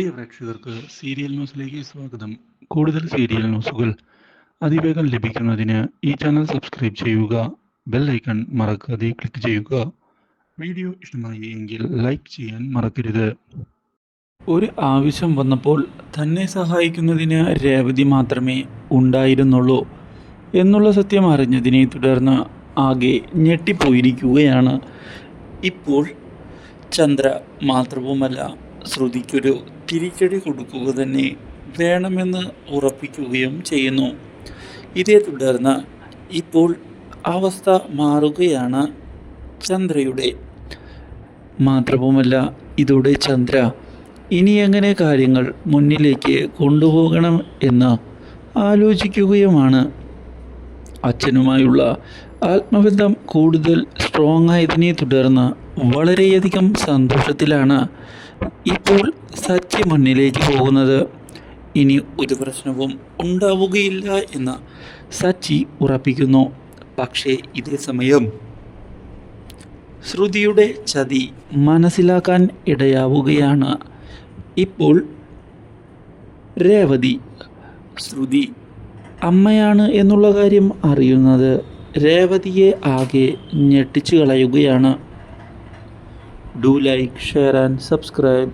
പ്രിയ പ്രേക്ഷകർക്ക് സീരിയൽ ന്യൂസിലേക്ക് സ്വാഗതം. കൂടുതൽ സീരിയൽ ന്യൂസുകൾ അതിവേഗം ലഭിക്കുന്നതിന് ഈ ചാനൽ സബ്സ്ക്രൈബ് ചെയ്യുക ബെൽ ഐക്കൺ മറക്കാതെ ക്ലിക്ക് ചെയ്യുക. വീഡിയോ ഇഷ്ടമായി എങ്കിൽ ലൈക്ക് ചെയ്യാൻ മറക്കരുത്. ഒരു ആവശ്യം വന്നപ്പോൾ തന്നെ സഹായിക്കുന്നതിന് രേവതി മാത്രമേ ഉണ്ടായിരുന്നുള്ളൂ എന്നുള്ള സത്യം അറിഞ്ഞതിനെ തുടർന്ന് ആകെ ഞെട്ടിപ്പോയിരിക്കുകയാണ്. ഇപ്പോൾ ചന്ദ്ര മാത്രവുമല്ല ശ്രുതിക്കൊരു തിരിച്ചടി കൊടുക്കുക തന്നെ വേണമെന്ന് ഉറപ്പിക്കുകയും ചെയ്യുന്നു. ഇതേ തുടർന്ന് ഇപ്പോൾ അവസ്ഥ മാറുകയാണ് ചന്ദ്രയുടെ. മാത്രവുമല്ല ഇതോടെ ചന്ദ്ര ഇനി എങ്ങനെ കാര്യങ്ങൾ മുന്നിലേക്ക് കൊണ്ടുപോകണം എന്ന് ആലോചിക്കുകയുമാണ്. അച്ഛനുമായുള്ള ആത്മബന്ധം കൂടുതൽ സ്ട്രോങ് ആയതിനെ തുടർന്ന് വളരെയധികം സന്തോഷത്തിലാണ് ഇപ്പോൾ സച്ചി മുന്നിലേക്ക് പോകുന്നത് ഇനി ഒരു പ്രശ്നവും ഉണ്ടാവുകയില്ല എന്ന് സച്ചി ഉറപ്പിക്കുന്നു. പക്ഷേ ഇതേ സമയം ശ്രുതിയുടെ ചതി മനസ്സിലാക്കാൻ ഇടയാവുകയാണ്. ഇപ്പോൾ രേവതി ശ്രുതി അമ്മയാണ് എന്നുള്ള കാര്യം അറിയുന്നത് രേവതിയെ ആകെ ഞെട്ടിച്ചു കളയുകയാണ്. Do like share and subscribe.